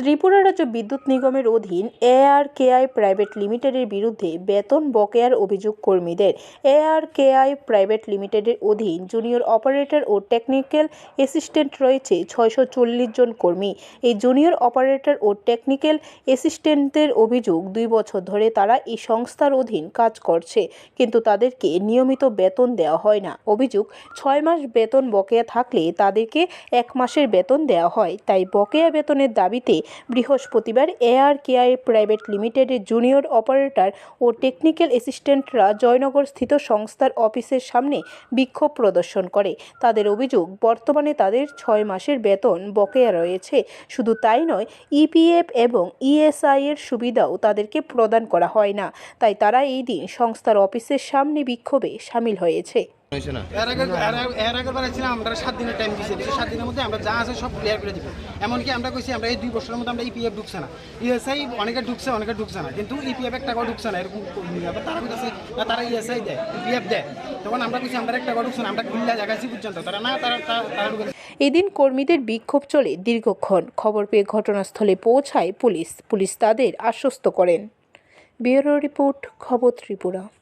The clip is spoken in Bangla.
ত্রিপুরা রাজ্য বিদ্যুৎ নিগমের অধীন এআরকেআই প্রাইভেট লিমিটেডের বিরুদ্ধে বেতন বকেয়ার অভিযোগ কর্মীদের। এআরকেআই প্রাইভেট লিমিটেডের অধীন জুনিয়র অপারেটর ও টেকনিক্যাল অ্যাসিস্ট্যান্ট রয়েছে ছয়শো চল্লিশ জন কর্মী। এই জুনিয়র অপারেটর ও টেকনিক্যাল অ্যাসিস্ট্যান্টদের অভিযোগ দুই বছর ধরে তারা এই সংস্থার অধীন কাজ করছে, কিন্তু তাদেরকে নিয়মিত বেতন দেওয়া হয় না। অভিযোগ, ছয় মাস বেতন বকেয়া থাকলে তাদেরকে এক মাসের বেতন দেওয়া হয়, তাই বকেয়া বেতনের দাবিতে বৃহস্পতিবার এআর কেআই প্রাইভেট লিমিটেডের জুনিয়র অপারেটর ও টেকনিক্যাল অ্যাসিস্ট্যান্টরা জয়নগর স্থিত সংস্থার অফিসের সামনে বিক্ষোভ প্রদর্শন করে। তাদের অভিযোগ, বর্তমানে তাদের ছয় মাসের বেতন বকেয়া রয়েছে। শুধু তাই নয়, ইপিএফ এবং ইএসআই এর সুবিধাও তাদেরকে প্রদান করা হয় না। তাই তারা এই দিন সংস্থার অফিসের সামনে বিক্ষোভে সামিল হয়েছে। হয়েছে না? এর আগে এর আগে- এর আগের বার ছিলাম আমরা সাত দিনের টাইম দিয়েছি সাত দিনের মধ্যে আমরা যা আছে সব ক্লিয়ার করে দিব। এমনকি আমরা কইছি আমরা এই দুই বছরের মধ্যে আমরা ইপিএফ ঢুকছে না। ইএসআই অনেকে ঢুকছে অনেকে ঢুকছে না। কিন্তু ইপিএফ এক টাকাও ঢুকছে না এরকম তারা কইতাছে না তারা ইএসআই দেয় ইপিএফ দেয়। তখন আমরা কইছি আমরা এক টাকাও ঢুকছে না আমরা খুললা জায়গাছি পর্যন্ত। তারা না তারা তারা তারা এদিন কর্মীদের বিক্ষোভ চলে দীর্ঘক্ষণ। খবর পেয়ে ঘটনাস্থলে পৌঁছায় পুলিশ। পুলিশ তাদের আশ্বস্ত করেন। ব্যুরো রিপোর্ট খবর ত্রিপুরা।